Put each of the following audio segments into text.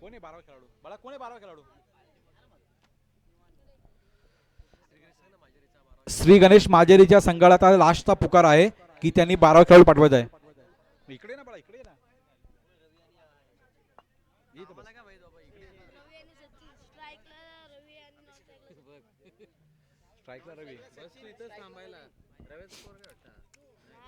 कोण आहे बारावा खेळाडू? बाळा कोण आहे बारावा खेळाडू? श्री गणेश माजेरीच्या संघाला आता लास्टचा पुकार आहे की त्यांनी बारावा खेळाडू पाठवायचा आहे. इकडे ना बाळा इकडे ना.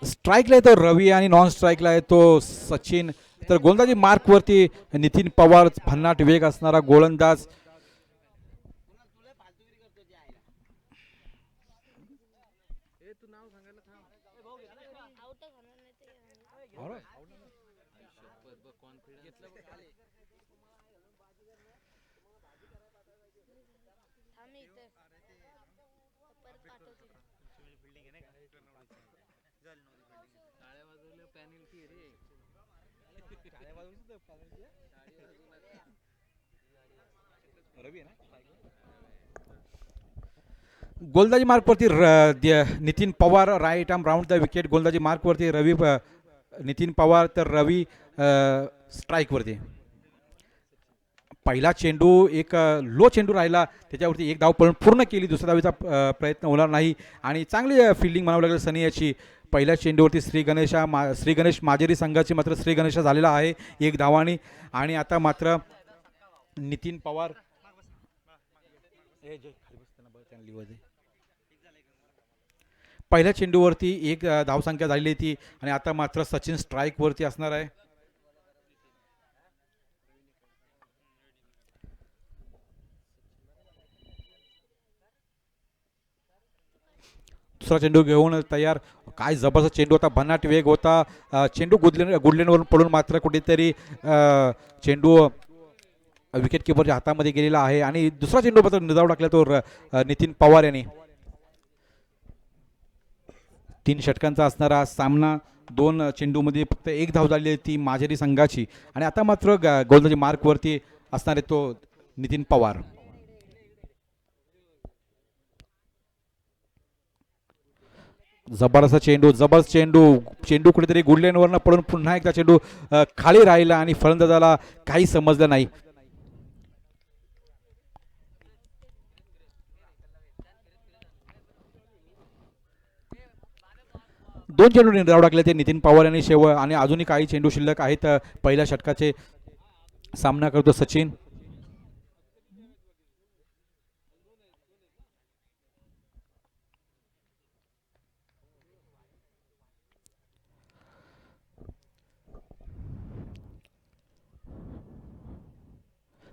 स्ट्राईकला येतो रवी आणि नॉन स्ट्राईकला येतो सचिन. तर गोलंदाजी मार्कवरती नितीन पवार भन्नाट वेग असणारा गोलंदाज. पॅनल रे गोलंदाजी मार्कवरती र- Nitin Pawar right arm round the wicket गोलंदाजी मार्कवरती रवी नितीन पवार तर रवी स्ट्राईकवरती पहिला चेंडू एक लो चेंडू राहिला त्याच्यावरती एक धाव पण पूर्ण केली दुसऱ्या धावीचा प्रयत्न होणार नाही. आणि चांगली फिल्डिंग म्हणावं लागेल सनी याची. पहिल्या चेंडूवरती श्री गणेशा मा श्री गणेश माजेरी संघाची मात्र श्रीगणेश झालेला आहे एक धावाने. आणि आता मात्र नितीन पवार. पहिल्या चेंडूवरती एक धावसंख्या झालेली होती. आणि आता मात्र सचिन स्ट्राईकवरती असणार आहे. दुसरा चेंडू घेऊन तयार. काय जबरदस्त चेंडू होता. भन्नाट वेग होता. चेंडू गुडलेन गुडलेनवरून पडून मात्र कुठेतरी चेंडू विकेट किपरच्या हातामध्ये गेलेला आहे. आणि दुसरा चेंडू मात्र निजाव टाकला तो र- नितीन पवार यांनी. तीन षटकांचा असणारा सामना दोन चेंडूमध्ये फक्त एक धाव झाली ती माजेरी संघाची. आणि आता मात्र ग- गोलंदाजी मार्कवरती असणार आहे तो नितीन पवार. जबरदस्त चेंडू जबरदस्त चेंडू चेंडू कुठेतरी गुडलेनवरनं पडून पुन्हा एकदा चेंडू खाली राहिला आणि फलंदाजाला काही समजलं नाही. दोन चेंडू निर्धाव टाकले ते नितीन पवार यांनी शेव आणि अजूनही काही चेंडू शिल्लक आहेत. पहिल्या षटकाचे सामना करतो सचिन.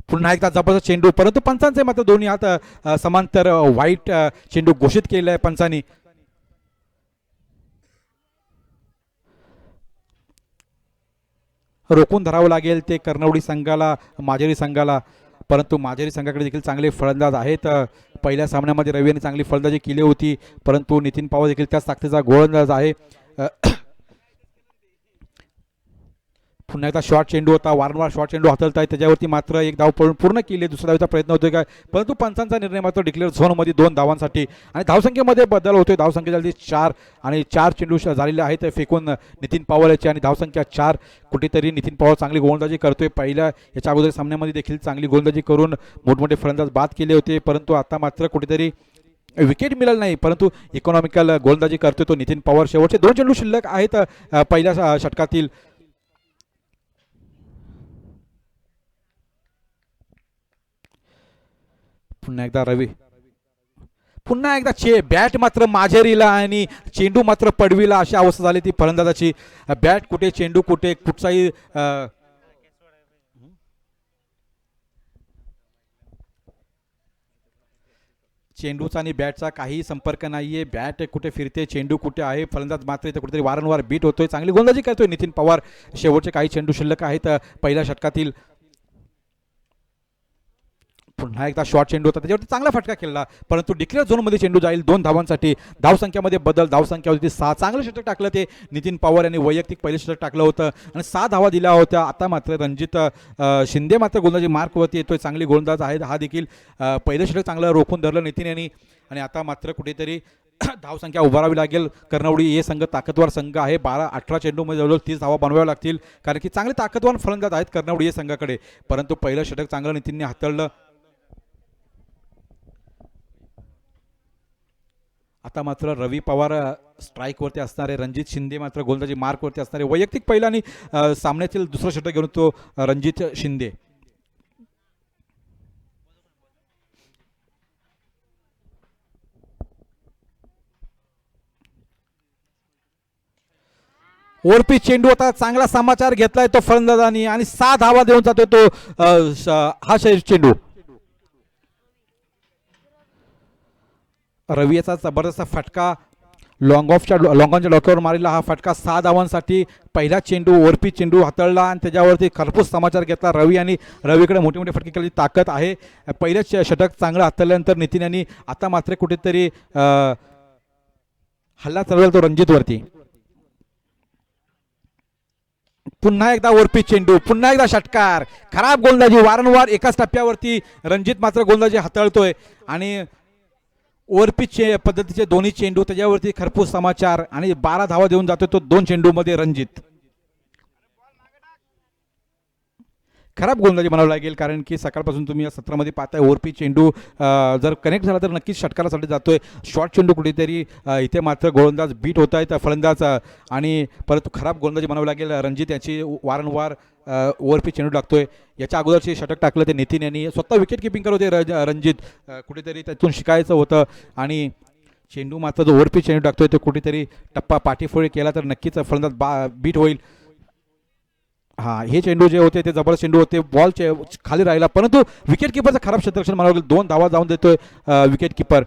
पुन्हा एकदा जबरदस्त चेंडू परंतु पंचांचे मात्र दोन्ही हात समांतर वाईट चेंडू घोषित केलेला आहे पंचांनी. रोखून धरावं लागेल ते कर्णवडी संघाला माजेरी संघाला परंतु माजेरी संघाकडे देखील चांगले फलंदाज आहेत. पहिल्या सामन्यामध्ये रवी यांनी चांगली फलंदाजी केली होती परंतु नितीन पवार देखील त्याच ताकदीचा गोलंदाज आहे. पुन्हा एकदा शॉर्ट चेंडू होता वारंवार शॉर्ट चेंडू हातलता आहे त्याच्यावरती मात्र एक धाव पळून पूर्ण केली दुसऱ्या धावीचा प्रयत्न होतोय काय परंतु पंचांचा निर्णय मात्र डिक्लेअर झोनमध्ये दोन धावांसाठी. आणि धावसंख्येमध्ये बदल होतोय. धावसंख्या झाली चार आणि चार चेंडू श- झालेले आहेत. फेकून नितीन पवार याची आणि धावसंख्या चार. कुठेतरी नितीन पवार चांगली गोलंदाजी करतोय. पहिल्या याच्या अगोदर सामन्यामध्ये देखील चांगली गोलंदाजी करून मोठमोठे फलंदाज बाद केले होते. परंतु आता मात्र कुठेतरी विकेट मिळालं नाही. परंतु इकॉनॉमिकल गोलंदाजी करतोय तो नितीन पवार. शेवटचे दोन चेंडू शिल्लक आहेत पहिल्या षटकातील. पुन्हा एकदा रवी. पुन्हा एकदा चे बॅट मात्र माझेरीला आणि चेंडू मात्र पडवीला अशी अवस्था झाली ती फलंदाजाची. बॅट कुठे चेंडू कुठे कुठचाही चेंडूचा आणि बॅटचा काही संपर्क नाहीये. बॅट कुठे फिरते चेंडू कुठे आहे फलंदाज मात्र इथे कुठेतरी वारंवार बीट होतोय. चांगली गोलंदाजी करतोय नितीन पवार. शेवटचे काही चेंडू शिल्लक आहेत पहिल्या षटकातील. पुन्हा एकदा शॉर्ट चेंडू होता. त्याच्यावरती चांगला फटका खेळला. परंतु डिक्लेअर झोनमध्ये चेंडू जाईल दोन धावांसाठी. धावसंख्यामध्ये बदल. धावसंख्या होती सहा चांगलं षटक टाकलं ते नितीन पवार यांनी. वैयक्तिक पहिलं षटक टाकलं होतं. आणि सहा धावा दिल्या होत्या. आता मात्र रणजित शिंदे मात्र गोलंदाजी मार्कवरती येतोय. चांगली गोलंदाज आहे हा देखील पहिलं षटक चांगलं रोखून धरलं नितीन यांनी. आणि आता मात्र कुठेतरी धावसंख्या उभारावी लागेल. कर्णवडी हे संघ ताकदवार संघ आहे. बारा अठरा चेंडूमध्ये जवळजवळ तीस धावा बनवाव्या लागतील. कारण की चांगले ताकदवार फलंदाज आहेत कर्णवडी हे संघाकडे. परंतु पहिलं षटक चांगलं नितीनने हाताळलं. आता मात्र रवी पवार स्ट्राईकवरती असणारे रणजित शिंदे मात्र गोलंदाजी मार्कवरती असणारे वैयक्तिक पहिला आणि सामन्यातील दुसरं षटक घेऊन तो रणजित शिंदे. ओरपी चेंडू आता चांगला समाचार घेतलाय तो फलंदाजांनी आणि सात धावा देऊन जातोय तो श- हा शे- चेंडू. रवीचा जबरदस्त फटका. लॉंग ऑफच्या लॉंग ऑनच्या डोक्यावर मारलेला हा फटका. सहा धावांसाठी पहिला चेंडू ओरपी चेंडू हाताळला आणि त्याच्यावरती खरपूस समाचार घेतला. रवी आणि रवीकडे मोठे मोठे फटके केल्याची ताकद आहे. पहिलं षटक चांगलं हाताळल्यानंतर नितीन यांनी आता मात्र कुठेतरी हल्ला चालवला तो रणजितवरती पुन्हा एकदा ओरपी चेंडू पुन्हा एकदा षटकार. खराब गोलंदाजी वारंवार एकाच टप्प्यावरती रणजित मात्र गोलंदाजी हाताळतोय. आणि ओरपी चे पद्धतीचे दोन्ही चेंडू त्याच्यावरती खरपूस समाचार आणि बारा धावा देऊन जातो तो दोन चेंडूमध्ये रणजित. खराब गोलंदाजी म्हणावं लागेल कारण की सकाळपासून तुम्ही या सत्रामध्ये पाहताय ओरपी चेंडू जर कनेक्ट झाला तर नक्कीच षटकारासाठी जातोय. शॉर्ट चेंडू कुठेतरी इथे मात्र गोलंदाज बीट होत आहेत फलंदाज आणि परंतु खराब गोलंदाजी म्हणावं लागेल रणजित याची वारंवार ओवरपी चेंडू टाकतोय याच्या अगोदरचे षटक टाकलं ते नितीन यांनी. स्वतः विकेट किपिंग करत होते रज- रणजित. कुठेतरी त्यातून शिकायचं होतं. आणि चेंडू मात्र जो ओवरपी चेंडू टाकतोय तो कुठेतरी टप्पा पाठीफोळी केला तर नक्कीच फलंदाज बा बीट होईल. हा हे चेंडू जे होते ते जबरदस्त चेंडू होते. बॉल चे खाली राहिला. परंतु विकेट किपरचं खराब क्षेत्ररक्षण मला दोन धावा जाऊन देतोय विकेट किपर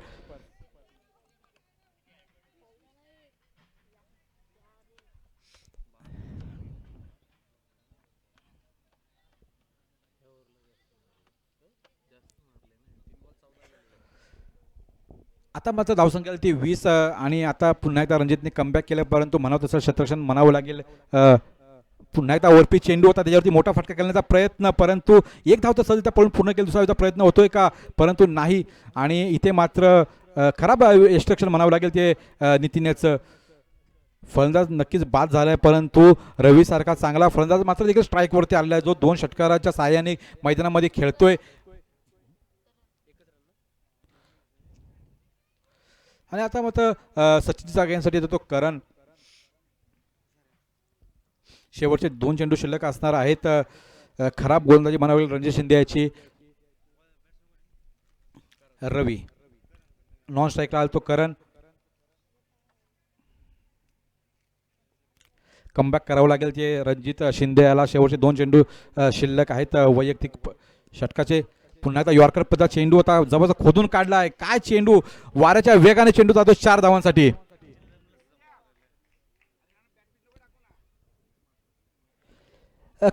आता मात्र धावसंख्या ती वीस आणि आता पुन्हा एकदा रणजितने कमबॅक केलं परंतु म्हणावं तसं क्षेत्ररक्षण म्हणावं लागेल. पुन्हा एकदा ओरपी चेंडू होता त्याच्यावरती मोठा फटका करण्याचा प्रयत्न परंतु एक धाव तर सहजता पळून पूर्ण केलं दुसरा धावचा प्रयत्न होतोय का? परंतु नाही. आणि इथे मात्र खराब एक्स्ट्रक्शन म्हणावं लागेल ते नितीनेचं नितीनचं. फलंदाज नक्कीच बाद झालाय परंतु रवीसारखा चांगला फलंदाज मात्र देखील स्ट्राईकवरती आलेला आहे. जो दोन षटकाराच्या सहाय्याने मैदानामध्ये खेळतोय. आणि आता मात्र सचिन जागांसाठी येतो तो करण. शेवटचे दोन चेंडू शिल्लक असणार आहेत. खराब गोलंदाजी म्हणावी रणजित शिंदे याची. रवी. नॉन स्ट्राईकला आला तो करण. कमबॅक करावं लागेल ते रणजित शिंदे याला. शेवटचे दोन चेंडू शिल्लक आहेत. वैयक्तिक प- षटकाचे. पुन्हा एकदा यॉर्कर पद्धत चेंडू होता. जबरदस्त खोदून काढला आहे काय चेंडू? वाऱ्याच्या वेगाने चेंडू जातो चार धावांसाठी.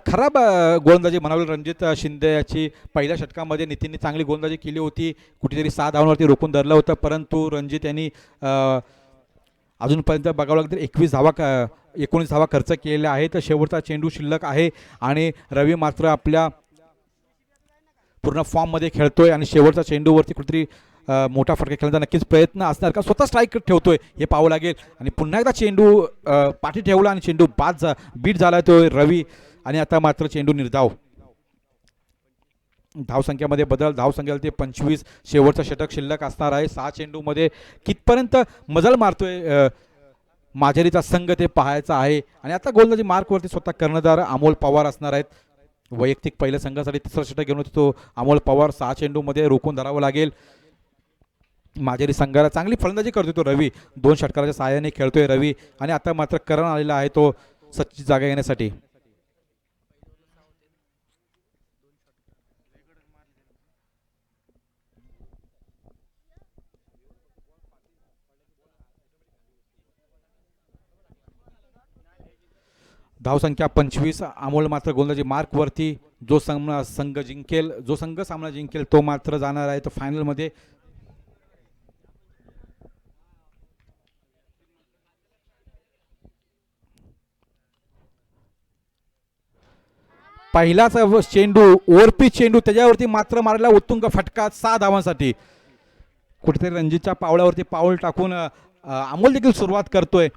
खराब गोलंदाजी म्हणावी रणजित शिंदे याची पहिल्या षटकामध्ये नितीनने चांगली गोलंदाजी केली होती. कुठेतरी सहा धावांवरती रोखून धरलं होतं. परंतु रणजित यांनी अजूनपर्यंत बघावं लागलं तर एकवीस धावा एकोणीस धावा खर्च केलेल्या आहेत. शेवटचा चेंडू शिल्लक आहे. आणि रवी मात्र आपल्या पूर्ण फॉर्ममध्ये खेळतोय आणि शेवटचा चेंडूवरती कुठेतरी मोठा फटका खेळण्याचा नक्कीच प्रयत्न असणार. का स्वतः स्ट्राईक ठेवतोय हे पाहावं लागेल. आणि पुन्हा एकदा चेंडू पाठी ठेवला आणि चेंडू बाद झा बीट झाला तो रवी. आणि आता मात्र चेंडू निर्धाव. धावसंख्यामध्ये बदल धावसंख्या ते पंचवीस. शेवटचं षटक शिल्लक असणार आहे. सहा चेंडूमध्ये कितपर्यंत मजल मारतोय माझेरीचा संघ ते पाहायचा आहे. आणि आता गोलंदाजी मार्कवरती स्वतः कर्णधार अमोल पवार असणार आहेत. वैयक्तिक पहिल्या संघासाठी तिसरा षटक घेऊन होते तो. अमोल पवार सहा चेंडूमध्ये रोखून धरावं लागेल. माजेरी संघाला चांगली फलंदाजी करतो तो रवी. दोन षटकाराच्या सहाय्याने खेळतोय रवी. आणि आता मात्र करण आलेला आहे तो सच्ची जागा येण्यासाठी धावसंख्या पंचवीस अमोल मात्र गोलंदाजी मार्कवरती. जो सामना संघ जिंकेल जो संघ सामना जिंकेल तो मात्र जाणार आहे. तो फायनलमध्ये पहिलाच चेंडू ओरपी चेंडू त्याच्यावरती मात्र मारला उत्तुंग फटका सहा धावांसाठी. कुठेतरी रणजितच्या पावलावरती पाऊल टाकून अमोल देखील सुरुवात करतोय.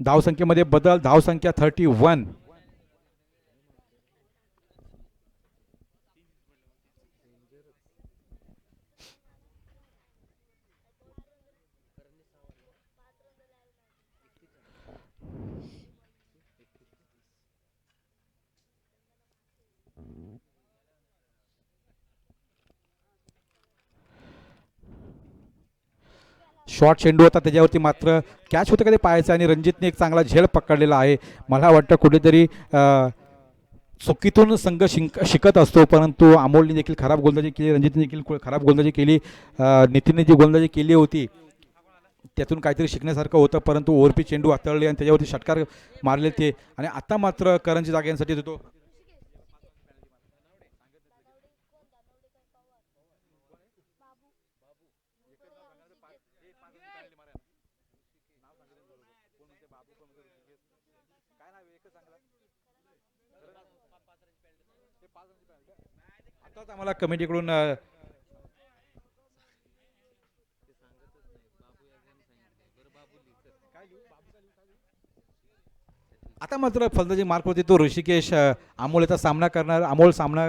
धावसंख्येमध्ये बदल धावसंख्या थर्टी वन शॉर्ट चेंडू होता त्याच्यावरती मात्र कॅच होतं कधी पाहायचं आणि रणजितने एक चांगला झेल पकडलेला आहे. मला वाटतं कुठेतरी चुकीतून संघ शिंक शिकत असतो परंतु अमोलने देखील खराब गोलंदाजी केली रणजितने देखील खराब गोलंदाजी केली. नितीनने जी गोलंदाजी केली होती त्यातून काहीतरी शिकण्यासारखं होतं परंतु ओरपी चेंडू हाताळले आणि त्याच्यावरती षटकार मारले ते. आणि आता मात्र करंजी जाग्यांसाठी देतो. आताच आम्हाला कमिटीकडून आता मात्र फलंदाजी मार्कवरती तो ऋषिकेश अमोलचा याचा सामना करणार. अमोल सामना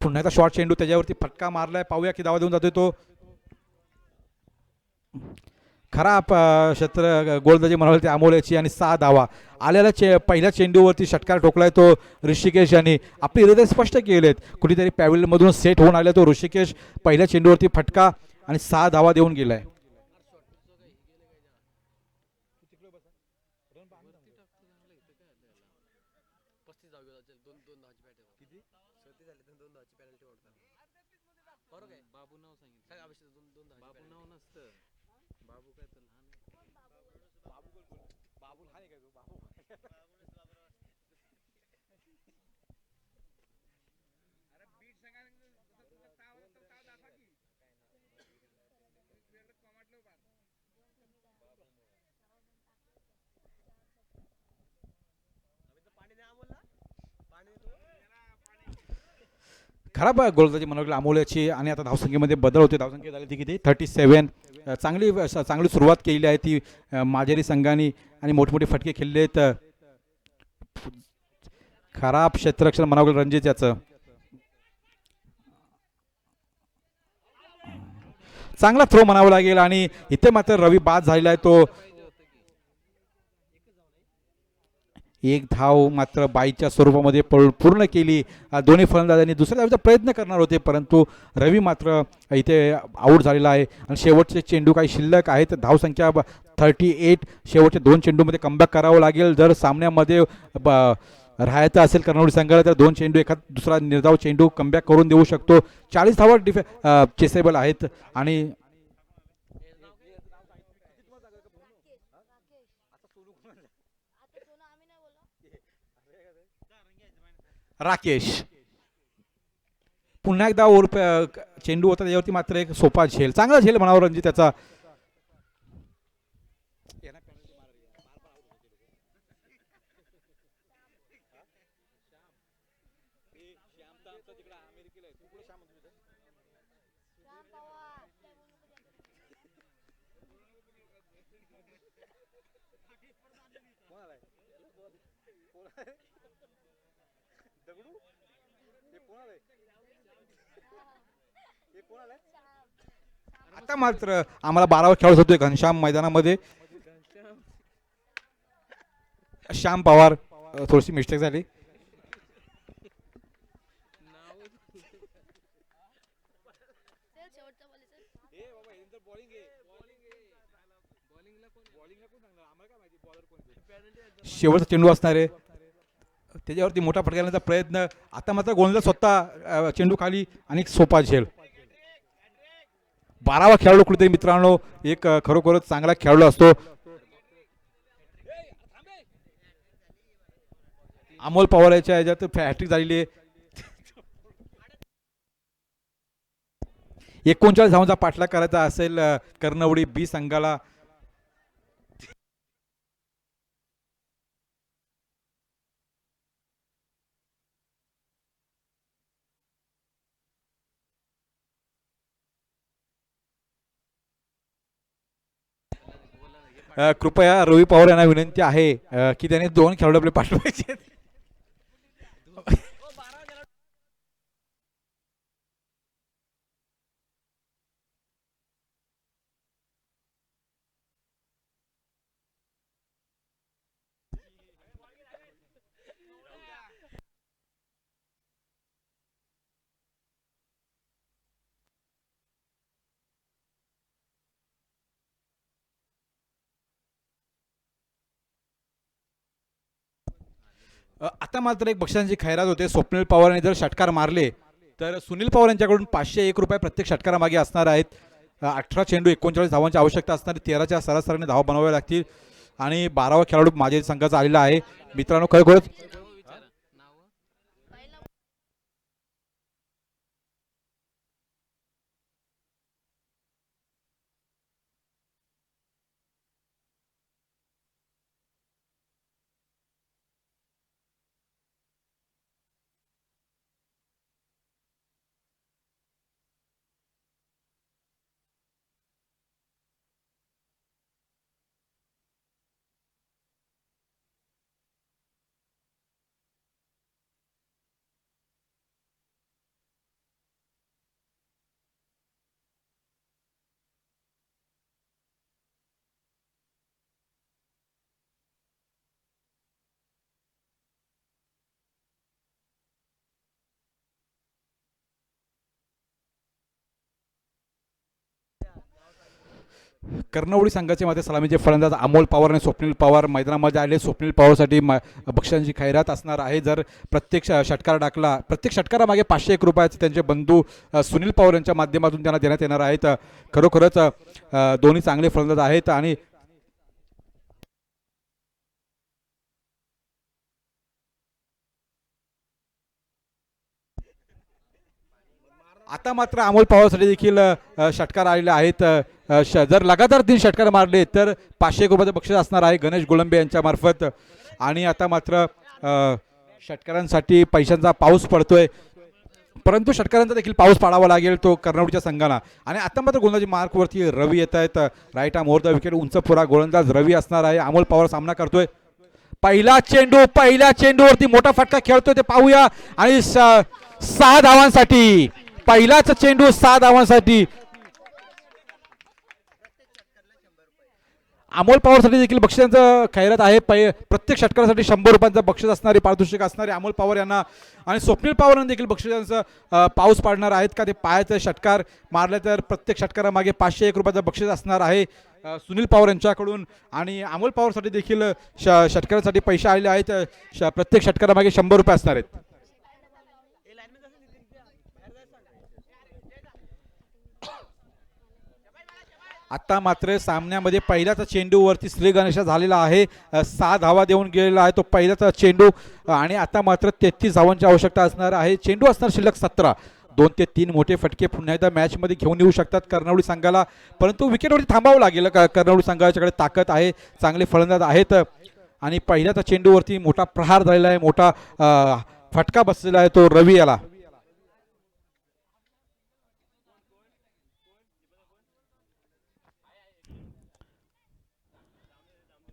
पुन्हा एकदा शॉर्ट चेंडू त्याच्यावरती फटका मारलाय. पाहूया की दावा देऊन जातोय तो. खराब अ, क्षेत्र गोलंदाजी म्हणाल ते अमोल याची आणि सहा धावा. आलेल्या चे पहिल्या चेंडूवरती षटकार ठोकलाय तो ऋषिकेश यांनी. आपले हृदय स्पष्ट केलेत. कुठेतरी पॅव्हिलमधून सेट होऊन आले तो ऋषिकेश पहिल्या चेंडूवरती फटका आणि सहा धावा देऊन गेलाय. बाबू नाव सांगितलं. सांग अभिषेक दोन दोन दहा बाबू नाव नसतं. खराब गोलंदाजी म्हणावं लागेल अमोल्याची आणि आता धावसंख्येमध्ये बदल होते धावसंख्या झाली ती किती? थर्टी सेवन चांगली चांगली सुरुवात केलेली आहे ती माजेरी संघाने आणि मोठमोठे फटके खेळले आहेत. खराब क्षेत्ररक्षण म्हणावं लागेल रणजित याचं. चांगला थ्रो म्हणावा लागेल आणि इथे मात्र रवी बाद झालेला आहे तो. एक धाव मात्र बाईच्या स्वरूपामध्ये पळ- पूर्ण केली. दोन्ही फलंदाजांनी दुसऱ्या धावेचा प्रयत्न करणार होते परंतु रवी मात्र इथे आऊट झालेला आहे. आणि शेवटचे चेंडू काही शिल्लक आहेत. धावसंख्या थर्टी एट शेवटच्या दोन चेंडूमध्ये कमबॅक करावं लागेल. जर सामन्यामध्ये ब- राहायचं असेल कर्नावडी संघाला तर दोन चेंडू एखाद दुसरा निर्धाव चेंडू कमबॅक करून देऊ शकतो. चाळीस धावा डिफे चेसेबल आहेत. आणि आता सोनं आम्ही नाही बोललो राकेश. पुन्हा एकदा ओर चेंडू होता त्याच्यावरती मात्र एक सोपा झेल चांगला झेल म्हणावं रणजित त्याचा. आता मात्र आम्हाला बारावा खेळत होतोय घनश्याम मैदानामध्ये. श्याम पवार थोडीशी मिस्टेक झाली. शेवटचा चेंडू असणार. आहे त्याच्यावरती मोठा फटका प्रयत्न. आता मात्र गोंधळ स्वतः चेंडू खाली आणि सोपा झेल. बारावा खेळाडू कुठेतरी मित्रांनो एक खरोखरच चांगला खेळाडू असतो. अमोल पवार याच्या ह्याच्यात हॅट्रिक झालेली आहे. एकोणचाळीस धावांचा पाठलाग करायचा असेल कर्णवडी बी संघाला. कृपया रवी पवार यांना विनंती आहे की त्याने दोन खेळाडू आपले पाठवायचे आता मात्र एक बक्षिसांची खैरात होते. स्वप्नील पवारांनी जर षटकार मारले तर सुनील पवार यांच्याकडून पाचशे एक रुपये प्रत्येक षटकारामागे असणार आहेत. अठरा चेंडू एकोणचाळीस धावांची आवश्यकता असणार तेराच्या सरासरीने धावा बनवाव्या लागतील. आणि बारावा खेळाडू माझ्या संघाचा आलेला आहे. मित्रांनो खरोखरच कर्णवळी संघाचे मध्ये सलामीचे फलंदाज अमोल पवार आणि स्वप्नील पवार मैदानामध्ये आले. स्वप्नील पवारसाठी म- बक्षिसांची खैरात असणार आहे. जर प्रत्येक ष- षटकार टाकला प्रत्येक षटकारामागे पाचशे एक रुपयाचे त्यांचे बंधू सुनील पवार यांच्या माध्यमातून त्यांना देण्यात येणार आहेत. खरोखरच दोन्ही चांगले फलंदाज आहेत आणि आता मात्र अमोल पवारसाठी देखील षटकार आलेले आहेत. श- जर लगातार तीन षटकार मारले तर पाचशे एक रुपयाचं बक्षीस असणार आहे गणेश गोलंबे यांच्यामार्फत आणि आता मात्र षटकारांसाठी पैशांचा पाऊस पडतोय. परंतु षटकारांचा देखील पाऊस पाडावा लागेल तो कर्नाटकच्या संघाला. आणि आता मात्र गोलंदाजी मार्कवरती रवी येत आहेत राईट आम ओव्हर द विकेट उंच पुरा गोलंदाज रवी असणार आहे. अमोल पवार सामना करतोय. पहिला चेंडू पहिल्या चेंडूवरती मोठा फटका खेळतोय ते पाहूया. आणि स- सहा धावांसाठी पहिलाच चेंडू सहा धावांसाठी अमोल पवारसाठी देखील बक्षिसांचं खैरात आहे. पै प्रत्येक षटकारासाठी शंभर रुपयांचं बक्षीस असणारे पारितोषिक असणारे अमोल पवार यांना आणि स्वप्नील पवारांना देखील बक्षिसांचं पाऊस पाडणार आहेत का ते पायाचं षटकार मारले तर प्रत्येक षटकारामागे पाचशे एक रुपयाचं बक्षीस असणार आहे सुनील पवार यांच्याकडून. आणि अमोल पवारसाठी देखील ष षटकारासाठी पैसे आलेले आहेत. श प्रत्येक षटकारामागे शंभर रुपये असणार आहेत. आता मात्र सामन्यामध्ये पहिल्याच चेंडूवरती श्री गणेश झालेला आहे. सहा धावा देऊन गेलेला आहे तो पहिलाच चेंडू. आणि आता मात्र तेहतीस धावांची आवश्यकता असणार आहे. चेंडू असणार शिल्लक सतरा. दोन ते तीन मोठे फटके पुन्हा एकदा मॅचमध्ये घेऊन येऊ शकतात कर्नावळी संघाला. परंतु विकेटवरती थांबावं लागेल. क- कर्नावळी संघाच्याकडे ताकद आहे चांगले फलंदाज आहेत. आणि पहिल्याच चेंडूवरती मोठा प्रहार झालेला आहे मोठा फटका बसलेला आहे तो रवी याला कुठेतरी आता मात्र गोलंदाज मात्रे फॉलो थ्रो मध्ये अडकलेले आहेत आणि रवी का रवींद्र हे रवींद्र बोलू नका त्यांना कन्फ्यूज कर करंट लागला इथे करंट आहे इथे? नाही हे लागलं असेल तुम्हाला नाही नाही आई शपथ करंट आहे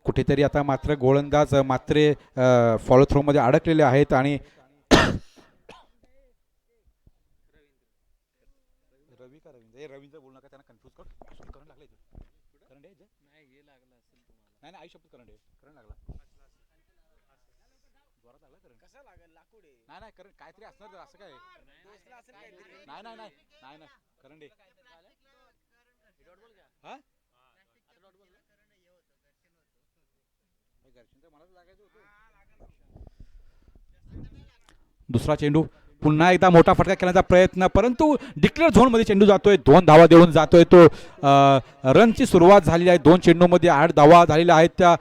करंट लागला जोरात लागला करंट कसा लागेल? लाकूड आहे. नाही नाही करंट काहीतरी असणार असं काय? नाही नाही नाही नाही आहे. हा हे घर्षण तर मलाच लागायचं होतं दुसरा चेंडू. पुन्हा एकदा मोठा फटका खेळण्याचा प्रयत्न परंतु डिक्लेअर झोनमध्ये चेंडू जातोय. दोन धावा देऊन जातोय तो. रनची सुरुवात झालेली आहे. दोन चेंडूमध्ये आठ धावा झालेल्या आहेत त्या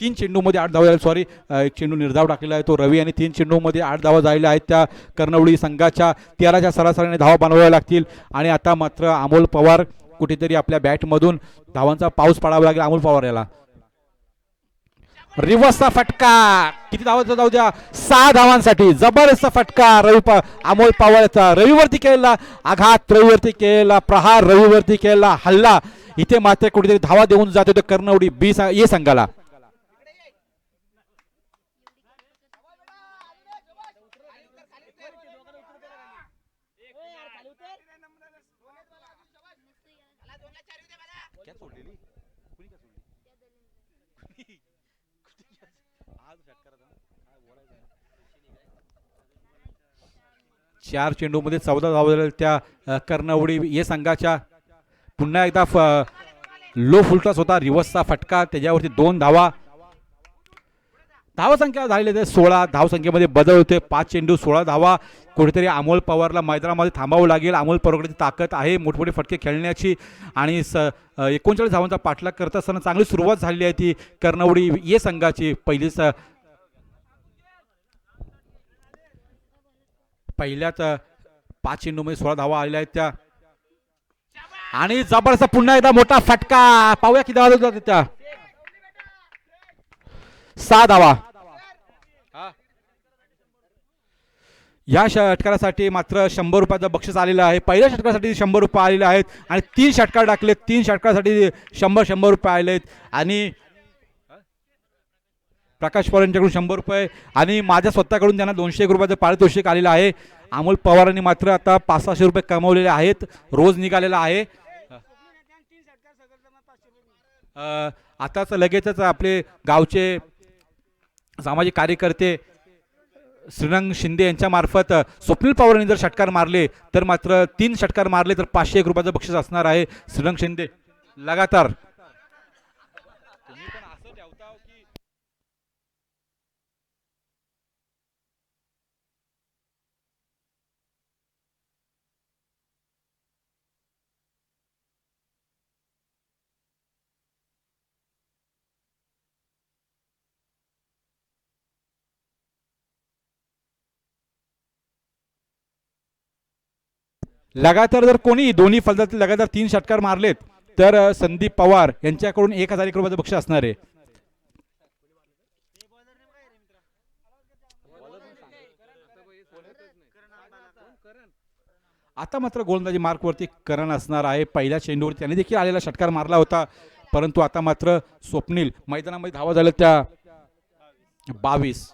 तीन चेंडूमध्ये आठ धावा झाल्या सॉरी एक चेंडू निर्धाव टाकलेला आहे तो रवी आणि तीन चेंडूमध्ये आठ धावा झालेल्या आहेत त्या कर्णवळी संघाच्या तेराच्या सरासरीने धावा बनवाव्या लागतील. आणि आता मात्र अमोल पवार कुठेतरी आपल्या बॅटमधून धावांचा पाऊस पाडावा लागेल अमोल पवार याला. रिव्हर्सचा फटका. किती धावांचा जाऊ द्या सहा धावांसाठी. जबरदस्त फटका. रवी प अमोल पवारचा. रवीवरती केलेला आघात रविवरती केलेला प्रहार रवीवरती केलेला हल्ला. इथे मात्र कुठेतरी धावा देऊन जात होते कर्णवडी बी सा- संघाला. चार चेंडूमध्ये चौदा धावा झालेल्या त्या कर्णवडी ये संघाच्या. पुन्हा एकदा फ- लो फुलटॉस होता रिवर्सचा फटका त्याच्यावरती दोन धावा. धावसंख्या झालेली आहे सोळा धावसंख्येमध्ये बदल होते पाच चेंडू सोळा धावा. कुठेतरी अमोल पवारला मैदानामध्ये थांबावं लागेल अमोल पवारकडे ताकद आहे मोठमोठे फटके खेळण्याची. आणि स एकोणचाळीस धावांचा पाठलाग करत असताना चांगली सुरुवात झालेली आहे ती कर्णवडी ये संघाची पहिलीच पहिल्याच पाच चेंडूमध्ये सोळा धावा आलेल्या आहेत त्या. आणि जबरदस्त पुन्हा एकदा मोठा फटका. पाहूया किती धावा त्या. सहा धावा. या षटकारासाठी मात्र शंभर रुपयाचं बक्षीस आलेलं आहे. पहिल्या षटकारासाठी शंभर रुपये आलेले आहेत. आणि तीन षटकार टाकले तीन षटकारासाठी शंभर शंभर रुपये आले आहेत आणि प्रकाश पवार यांच्याकडून शंभर रुपये आणि माझ्या स्वतःकडून त्यांना दोनशे एक रुपयाचं पारितोषिक आलेलं आहे. अमोल पवारांनी मात्र आता पाच सहाशे रुपये कमवलेले आहेत. रोज निघालेला आहे. आताच लगेचच आपले गावचे सामाजिक कार्यकर्ते श्रीरंग शिंदे यांच्यामार्फत स्वप्नील पवारांनी जर षटकार मारले तर मात्र तीन षटकार मारले तर पाचशे एक रुपयाचं बक्षीस असणार आहे श्रीरंग शिंदे. लगातार लगातार जर कोणी दोन्ही फलंदाजातील लगातार तीन षटकार मारलेत तर संदीप पवार यांच्याकडून एक हजार एक रुपयाचं बक्षीस असणार आहे. आता मात्र गोलंदाजी मार्कवरती करण असणार आहे. पहिल्या चेंडूवर त्याने देखील आलेला षटकार मारला होता परंतु आता मात्र स्वप्नील मैदानामध्ये धावा झाल्या त्या बावीस.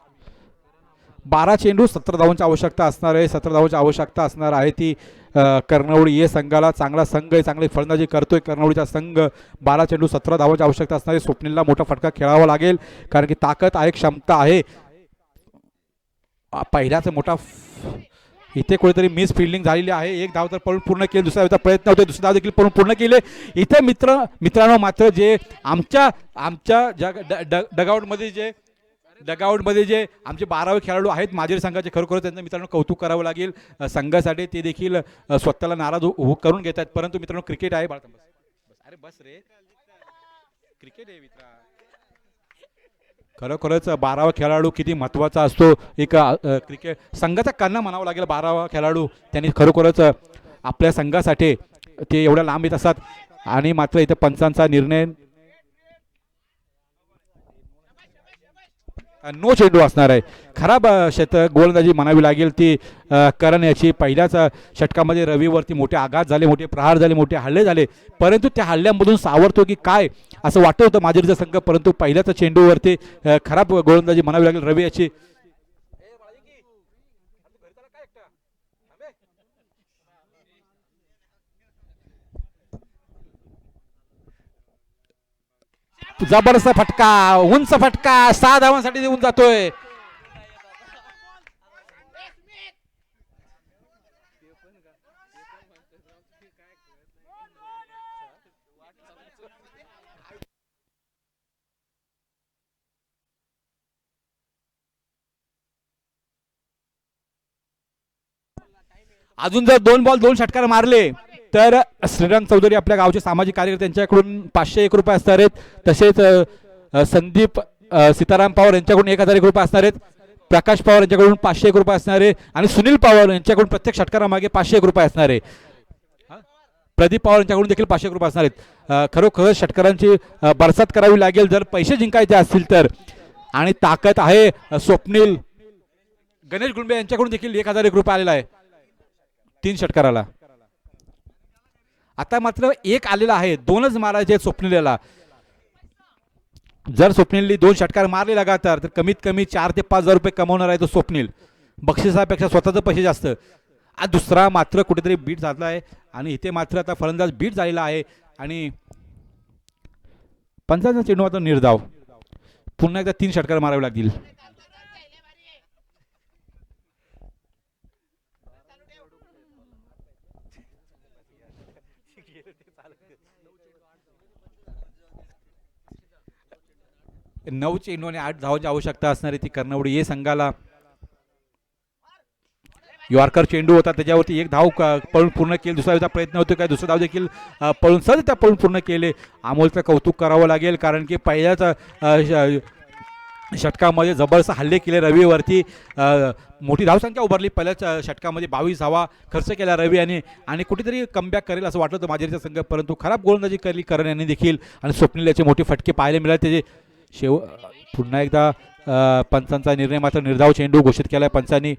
बारा चेंडू सतरा धावांची आवश्यकता असणार आहे सतरा धावांची आवश्यकता असणार आहे. ती कर्णवळी कर्णवडी ये संघाला चांगला संघ आहे चांगली फलंदाजी करतोय कर्णवळीचा संघ. बारा चेंडू सतरा धावांची आवश्यकता असणार आहे. स्वप्नीलला मोठा फटका खेळावा लागेल कारण की ताकद आहे क्षमता आहे. पहिल्याचा पहिल्याच मोठा फ- इथे कुठेतरी मिस फिल्डिंग झालेली आहे. एक धाव तर पळून पूर्ण केली दुसऱ्या धावचा प्रयत्न होते दुसरी धाव देखील पळून पूर्ण केले. इथे मित्र मित्रांनो मात्र जे आमच्या आमच्या जग ड- ड- डगआउटमध्ये जे डगआउटमध्ये जे आमचे बारावे खेळाडू आहेत माजीर संघाचे खरोखर त्यांचं मित्रांनो कौतुक करावं लागेल. संघासाठी ते देखील स्वतःला नाराज हो- करून घेत आहेत. परंतु मित्रांनो क्रिकेट आहे बाळा, बस. अरे बस रे. क्रिकेट आहे मित्रा. खरोखरच बारावा खेळाडू किती महत्त्वाचा असतो. एक क्रिकेट संघाचा कन्ना म्हणावा लागेल बारावा खेळाडू. त्यांनी खरोखरच आपल्या संघासाठी ते एवढ्या लांब येत असतात. आणि मात्र इथे पंचांचा निर्णय नो चेंडू असणार आहे. खराब अ, गोलंदाजी म्हणावी लागेल ती करण याची. पहिल्याच षटकामध्ये रवीवरती मोठे आघात झाले मोठे प्रहार झाले मोठे हल्ले झाले. परंतु त्या हल्ल्यामधून सावरतो की काय? असं वाटत होतं माजुरीचा संघ परंतु पहिल्याच चेंडूवरती खराब गोलंदाजी म्हणावी लागेल रवी याची. जबरदस्त फटका उंच फटका सहा धावांसाठी देऊन जातोय. अजून जर दोन बॉल दोन षटकार मारले तर श्रीरंग चौधरी आपल्या गावचे सामाजिक कार्यकर्ते यांच्याकडून पाचशे एक रुपये असणार आहेत. तसेच संदीप सीताराम पवार यांच्याकडून एक हजार एक रुपये असणार आहेत. प्रकाश पवार यांच्याकडून पाचशे एक रुपये असणार आहे. आणि सुनील पवार यांच्याकडून प्रत्येक षटकारामागे पाचशे एक रुपये असणार आहे. प्रदीप पवार यांच्याकडून देखील पाचशे एक रुपये असणार आहेत. खरोखर षटकारांची बरसात करावी लागेल. जर पैसे जिंकायचे असतील तर. आणि ताकद आहे स्वप्नील. गणेश गुंबे यांच्याकडून देखील एक हजार एक रुपये आलेला आहे. तीन षटकाराला. आता मात्र एक आलेला आहे. दोनच मारायचे स्वप्निलेला. जर स्वप्नीलनी दोन षटकार मारले लगातार तर कमीत कमी चार ते पाच हजार रुपये कमवणार आहे तो स्वप्नील. बक्षिसापेक्षा स्वतःचं पैसे जास्त. आज दुसरा मात्र कुठेतरी बीट झाला आहे आणि इथे मात्र आता फलंदाज बीट झालेला आहे आणि पंचाचा चेंडू आता निर्धाव. पुन्हा एकदा तीन षटकार मारावे लागतील. नऊ चेंडू आणि आठ धावांची आवश्यकता असणारी ती कर्णवडी ये संघाला. यॉर्कर चेंडू होता त्याच्यावरती एक धाव पळून पूर्ण केली. दुसरा प्रयत्न होतो काय? दुसरा धाव देखील पळून सहज त्या पळून पूर्ण केले. अमोलचं कौतुक करावं लागेल कारण की पहिल्याच षटकामध्ये जबरदस्त हल्ले केले रवीवरती. मोठी धावसंख्या उभारली. पहिल्याच षटकामध्ये बावीस धावा खर्च केला रवी यांनी आणि कुठेतरी कमबॅक करेल असं वाटलं होतं माझ्याचा संघ परंतु खराब गोलंदाजी केली करण यांनी देखील. आणि स्वप्नील याचे मोठे फटके पाहायला मिळाले. त्याचे शेव पुन्हा एकदा पंचांचा निर्णय मात्र निर्धाव चेंडू घोषित केला पंचांनी.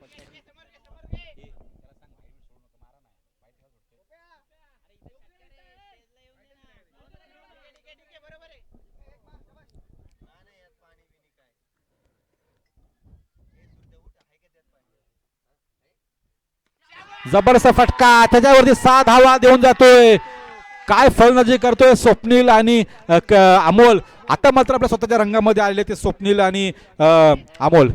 जबरदस्त फटका त्याच्यावरती सात धावा देऊन जातोय. काय फलंदाजी करतोय स्वप्नील आणि क- अमोल. आता मात्र आपल्या स्वतःच्या रंगामध्ये आलेले ते स्वप्नील आणि अमोल.